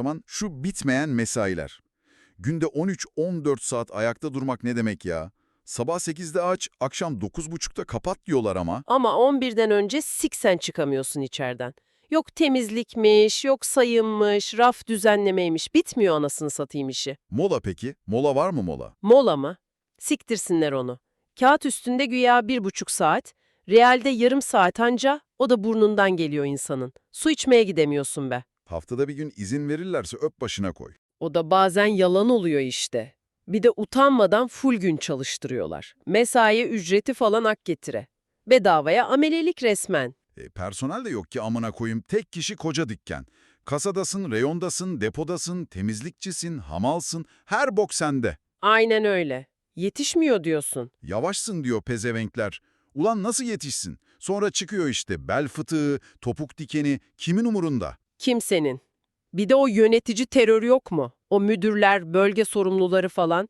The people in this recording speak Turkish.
zaman şu bitmeyen mesailer. Günde 13-14 saat ayakta durmak ne demek ya? Sabah 8'de aç, akşam 9.30'da kapat diyorlar ama. Ama 11'den önce siksen çıkamıyorsun içeriden. Yok temizlikmiş, yok sayımmış, raf düzenlemeymiş. Bitmiyor anasını satayım işi. Mola peki? Mola var mı mola? Mola mı? Siktirsinler onu. Kağıt üstünde güya bir buçuk saat, realde yarım saat anca, o da burnundan geliyor insanın. Su içmeye gidemiyorsun be. Haftada bir gün izin verirlerse öp başına koy. O da bazen yalan oluyor işte. Bir de utanmadan full gün çalıştırıyorlar. Mesai ücreti falan ak getire. Bedavaya amelelik resmen. E, personel de yok ki amına koyayım. Tek kişi koca dükkan. Kasadasın, reyondasın, depodasın, temizlikçisin, hamalsın. Her bok sende. Aynen öyle. Yetişmiyor diyorsun. Yavaşsın diyor pezevenkler. Ulan nasıl yetişsin? Sonra çıkıyor işte bel fıtığı, topuk dikeni. Kimin umurunda? Kimsenin. Bir de o yönetici terör yok mu? O müdürler, bölge sorumluları falan.